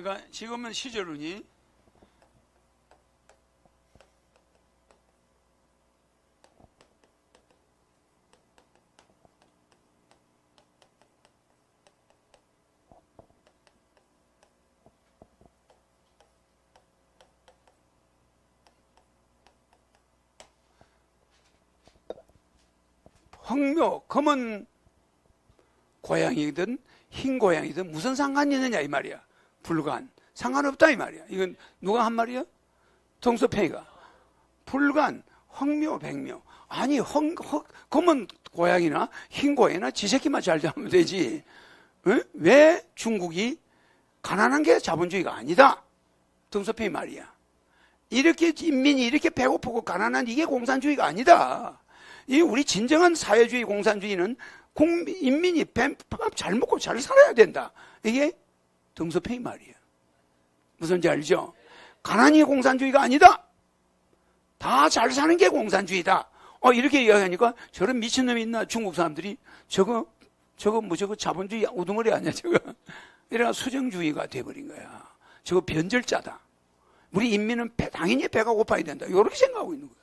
그러니까 지금은 시절운이 황묘 검은 고양이든 흰 고양이든 무슨 상관이 있느냐 이 말이야. 불간 상관없다 이 말이야. 이건 누가 한 말이야? 동서팽이가 불간 황묘 백묘 아니 헝, 헝, 검은 고양이나 흰 고양이나 지 새끼만 잘 잡으면 되지. 어? 왜 중국이 가난한 게 자본주의가 아니다. 동서팽이 말이야. 이렇게 인민이 이렇게 배고프고 가난한 이게 공산주의가 아니다. 이 우리 진정한 사회주의 공산주의는 국민, 인민이 밥 잘 먹고 잘 살아야 된다. 이게 등소팽이 말이에요. 무슨지 알죠? 가난이 공산주의가 아니다. 다 잘 사는 게 공산주의다. 어, 이렇게 이야기하니까 저런 미친놈이 있나 중국 사람들이 저거, 저거 뭐 저거 자본주의 우두머리 아니야, 저거. 이래가 수정주의가 돼버린 거야. 저거 변절자다. 우리 인민은 배, 당연히 배가 고파야 된다. 이렇게 생각하고 있는 거야.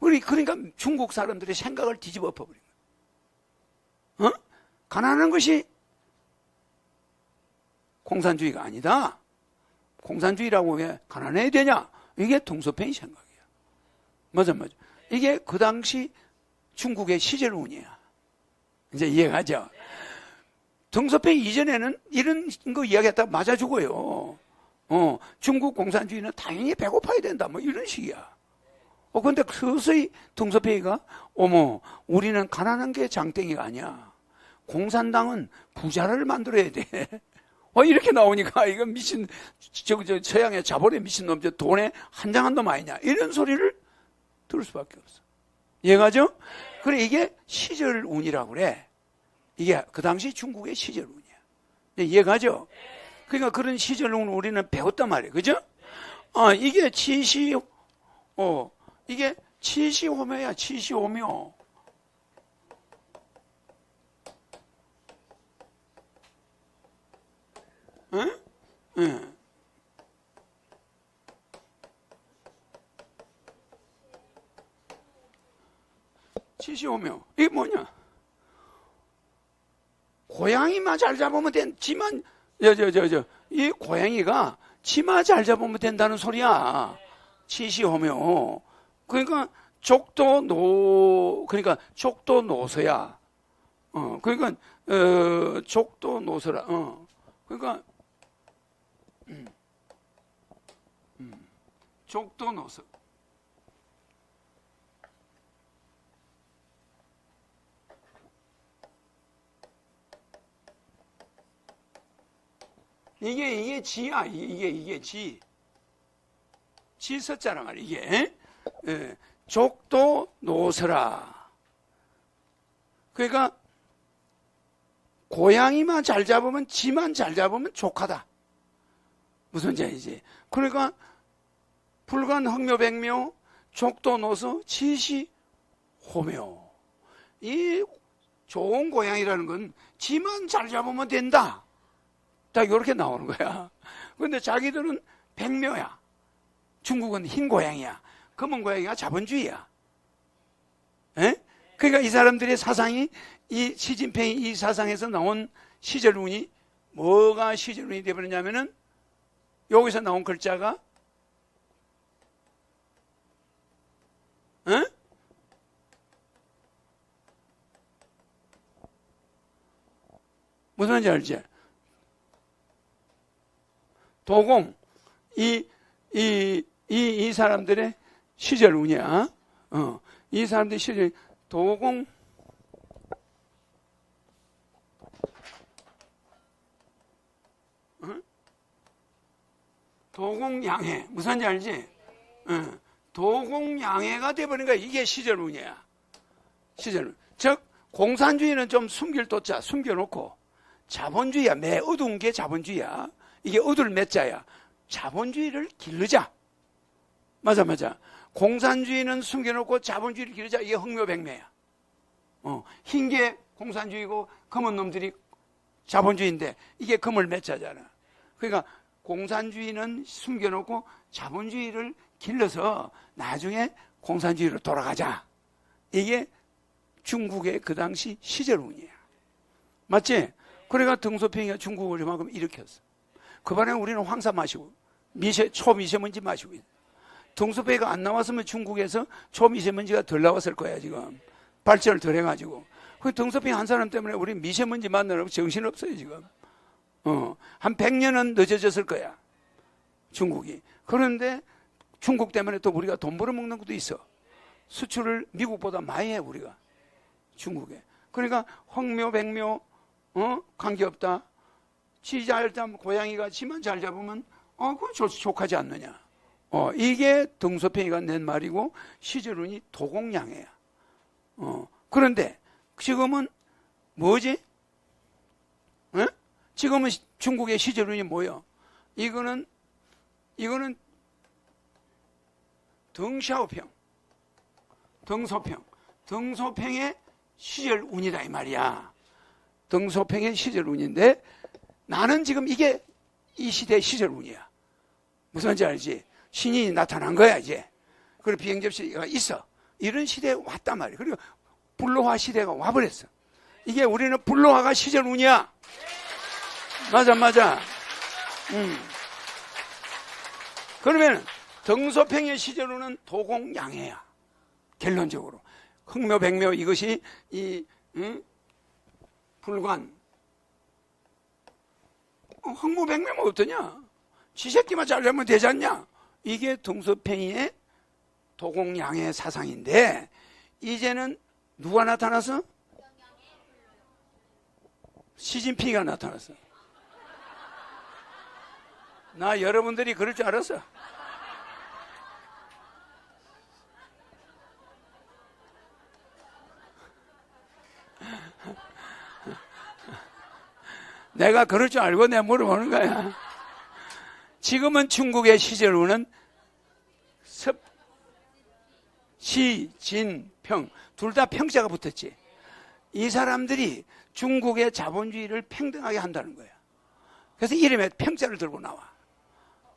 우리 그러니까 중국 사람들의 생각을 뒤집어 엎어버린 거야. 어? 가난한 것이 공산주의가 아니다. 공산주의라고 왜 가난해야 되냐? 이게 동서팽이 생각이야. 맞아, 맞아. 이게 그 당시 중국의 시절운이야. 이제 이해가죠? 동서팽이 이전에는 이런 거 이야기했다 맞아 죽어요. 어, 중국 공산주의는 당연히 배고파야 된다. 뭐 이런 식이야. 어, 근데 서서히 동서팽이가, 어머, 우리는 가난한 게 장땡이가 아니야. 공산당은 부자를 만들어야 돼. 어, 이렇게 나오니까, 이거 미친, 저, 저, 서양의 자본의 미친놈, 저 돈에 한 장 한 놈 아니냐. 이런 소리를 들을 수밖에 없어. 이해가죠? 그래, 이게 시절 운이라고 그래. 이게 그 당시 중국의 시절 운이야. 이해가죠? 그러니까 그런 시절 운을 우리는 배웠단 말이에요. 그죠? 아, 이게 치시, 어, 이게 치시호묘야, 치시호묘. 응? 응. 치시오묘. 이게 뭐냐? 고양이만 잘 잡으면 된, 지만, 저, 저, 저, 저, 이 고양이가 치마 잘 잡으면 된다는 소리야. 치시오묘. 그러니까 족도 노, 그러니까 족도 노서야. 어, 그러니까, 어, 족도 노서라. 어. 그러니까, 족도 노서. 이게 이게 지야 이게 이게 지. 지 썼잖아 말이야 이게. 예, 족도 노서라. 그러니까 고양이만 잘 잡으면 지만 잘 잡으면 족하다. 무슨 말이지? 그러니까 불간 흑묘 백묘 족도 노서 지시 호묘. 이 좋은 고양이라는 건 지만 잘 잡으면 된다. 딱 이렇게 나오는 거야. 근데 자기들은 백묘야. 중국은 흰 고양이야. 검은 고양이가 자본주의야. 에? 그러니까 이 사람들의 사상이 이 시진핑이 이 사상에서 나온 시절운이 뭐가 시절운이 되어버렸냐면은 여기서 나온 글자가 에? 무슨 말인지 알지? 도공 이 이 이 이 사람들의 시절 운이야. 어, 이 사람들의 시절 도공 도공양해 무슨 지 알지? 어, 도공양해가 거야. 이게 시절 운이야. 시절 운. 즉 공산주의는 좀 숨길 돋자 숨겨놓고 자본주의야. 매 어두운 게 자본주의야. 이게 어둘 몇 자야. 자본주의를 기르자. 맞아, 맞아. 공산주의는 숨겨놓고 자본주의를 기르자. 이게 흑묘백매야. 어, 흰 게 공산주의고 검은 놈들이 자본주의인데 이게 금을 맺자잖아. 그러니까 공산주의는 숨겨놓고 자본주의를 길러서 나중에 공산주의로 돌아가자. 이게 중국의 그 당시 시절운이야. 맞지? 그래가 등소평이가 중국을 이만큼 일으켰어. 그 반에 우리는 황사 마시고 미세 초미세먼지 마시고. 등소평이가 안 나왔으면 중국에서 초미세먼지가 덜 나왔을 거야 지금 발전을 덜 해가지고 그 등소평이 한 사람 때문에 우리 미세먼지 만나려고 정신 없어요 지금. 어, 한 100년은 늦어졌을 거야. 중국이. 그런데 중국 때문에 또 우리가 돈 벌어먹는 것도 있어. 수출을 미국보다 많이 해, 우리가. 중국에. 그러니까 황묘, 백묘, 어? 관계없다. 지잘 잡으면 고양이가 지만 잘 잡으면 어, 그건 좋, 족하지 않느냐. 어, 이게 등소평이가 낸 말이고 시절운이 도공양해야. 어, 그런데 지금은 뭐지? 에? 지금은 시- 중국의 시절운이 뭐요? 이거는 이거는 등샤오평, 등소평, 등소평의 시절운이다 이 말이야. 등소평의 시절운인데 나는 지금 이게 이 시대의 시절운이야. 무슨 말인지 알지? 신이 나타난 거야 이제. 그리고 비행접시가 있어. 이런 시대에 왔단 말이야. 그리고 불로화 시대가 와버렸어. 이게 우리는 불로화가 시절운이야. 맞아, 맞아. 음. 그러면 등소평의 시절로는 도공양해야. 결론적으로. 흑묘, 백묘 이것이 이 응? 불관. 어, 흑묘, 백묘면 어떠냐? 지새끼만 잘 되면 되지 않냐? 이게 등소평의 도공양해 사상인데 이제는 누가 나타나서? 시진핑이가 나타났어. 나 여러분들이 그럴 줄 알았어. 내가 그럴 줄 알고 내가 물어보는 거야. 지금은 중국의 시절로는 섭, 시, 진, 평. 둘 다 평자가 붙었지. 이 사람들이 중국의 자본주의를 평등하게 한다는 거야. 그래서 이름에 평자를 들고 나와.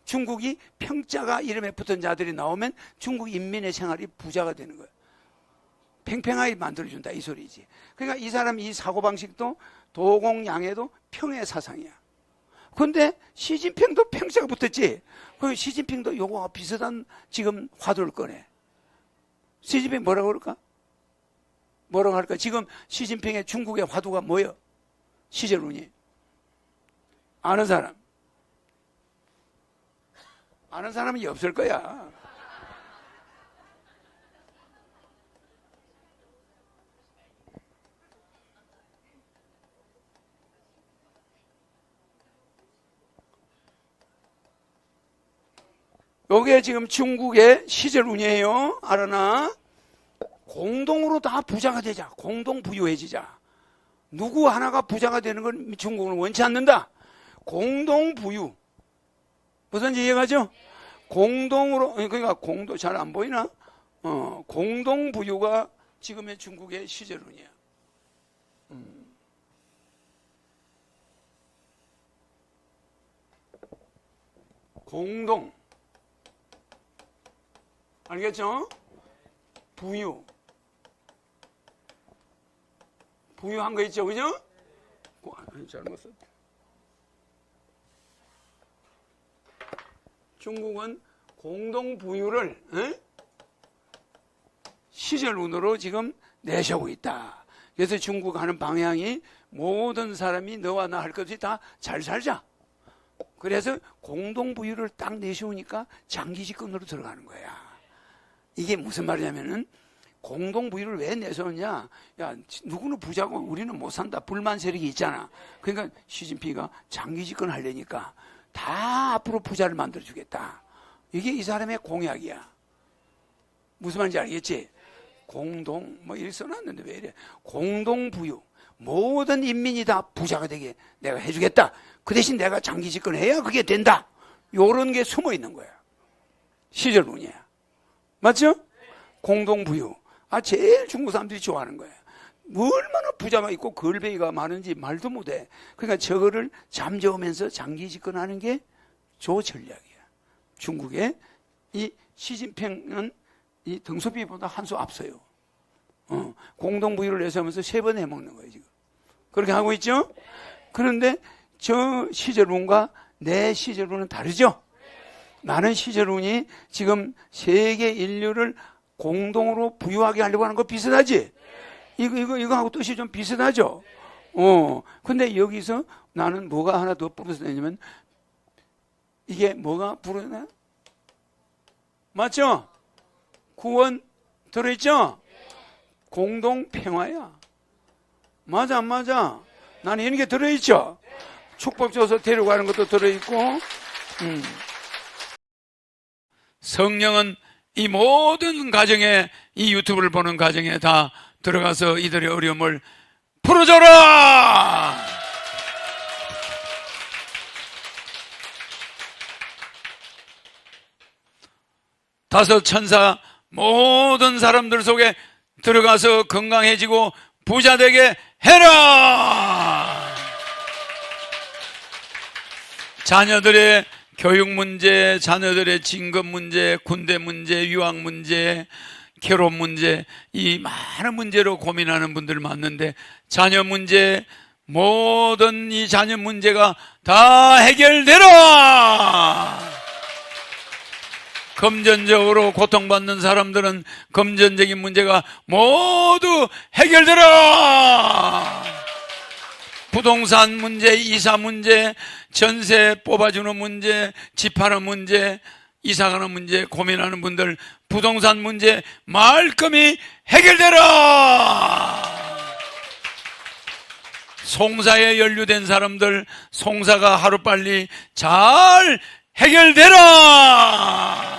중국이 평자가 이름에 붙은 자들이 나오면 중국 인민의 생활이 부자가 되는 거예요. 팽팽하게 만들어준다 이 소리지. 그러니까 이 사람 이 사고방식도 도공양해도 평의 사상이야. 근데 시진핑도 평자가 붙었지. 그 시진핑도 요거와 비슷한 지금 화두를 꺼내. 시진핑 뭐라고 그럴까? 뭐라고 할까? 지금 시진핑의 중국의 화두가 뭐예요? 시절운이. 아는 사람. 아는 사람이 없을 거야. 요게 지금 중국의 시절 운이에요. 알아나? 공동으로 다 부자가 되자. 공동 부유해지자. 누구 하나가 부자가 되는 걸 중국은 원치 않는다. 공동 부유. 무슨 이해가죠? 공동으로 그러니까 공도 잘안 보이나? 어, 공동 부유가 지금의 중국의 시절운이야. 음. 공동 알겠죠? 부유 부유한 거 있죠, 그죠? 고- 잘못 썼다. 중국은 공동 부유를 에? 시절운으로 지금 내세우고 있다. 그래서 중국 하는 방향이 모든 사람이 너와 나 할 것 없이 다 잘 살자. 그래서 공동 부유를 딱 내세우니까 장기 집권으로 들어가는 거야. 이게 무슨 말이냐면은 공동 부유를 왜 내세웠냐? 야, 누구는 부자고 우리는 못 산다. 불만 세력이 있잖아. 그러니까 시진핑이가 장기 집권 하려니까 다 앞으로 부자를 만들어 주겠다. 이게 이 사람의 공약이야. 무슨 말인지 알겠지? 공동 뭐 이렇게 써놨는데 왜 이래? 공동 부유. 모든 인민이 다 부자가 되게 내가 해주겠다. 그 대신 내가 장기 집권해야 그게 된다. 요런 게 숨어 있는 거야. 시절운이야. 맞죠? 공동 부유. 아 제일 중국 사람들이 좋아하는 거야. 얼마나 부자가 있고 걸베이가 많은지 말도 못해. 그러니까 저거를 잠재우면서 장기 집권하는 게 조 전략이야. 중국의 이 시진핑은 이 등소비보다 한 수 앞서요. 어, 공동부유를 내세우면서 세 번 해먹는 거예요, 지금. 그렇게 하고 있죠? 그런데 저 시절론과 내 시절론은 다르죠? 나는 시절론이 지금 세계 인류를 공동으로 부유하게 하려고 하는 거 비슷하지? 이거, 이거, 이거하고 뜻이 좀 비슷하죠? 어, 근데 여기서 나는 뭐가 하나 더 부르스냐면, 이게 뭐가 부르나? 맞죠? 구원 들어있죠? 공동 평화야. 맞아, 안 맞아? 나는 이런 게 들어있죠? 축복 줘서 데려가는 것도 들어있고, 음. 성령은 이 모든 가정에, 이 유튜브를 보는 가정에 다 들어가서 이들의 어려움을 풀어줘라! 다섯 천사 모든 사람들 속에 들어가서 건강해지고 부자 되게 해라! 자녀들의 교육 문제, 자녀들의 진급 문제, 군대 문제, 유학 문제, 결혼 문제, 이 많은 문제로 고민하는 분들 많는데, 자녀 문제, 모든 이 자녀 문제가 다 해결되라! 금전적으로 고통받는 사람들은 금전적인 문제가 모두 해결되라! 부동산 문제, 이사 문제, 전세 뽑아주는 문제, 집하는 문제, 이사가는 문제 고민하는 분들 부동산 문제 말끔히 해결되라! 송사에 연루된 사람들 송사가 하루빨리 잘 해결되라!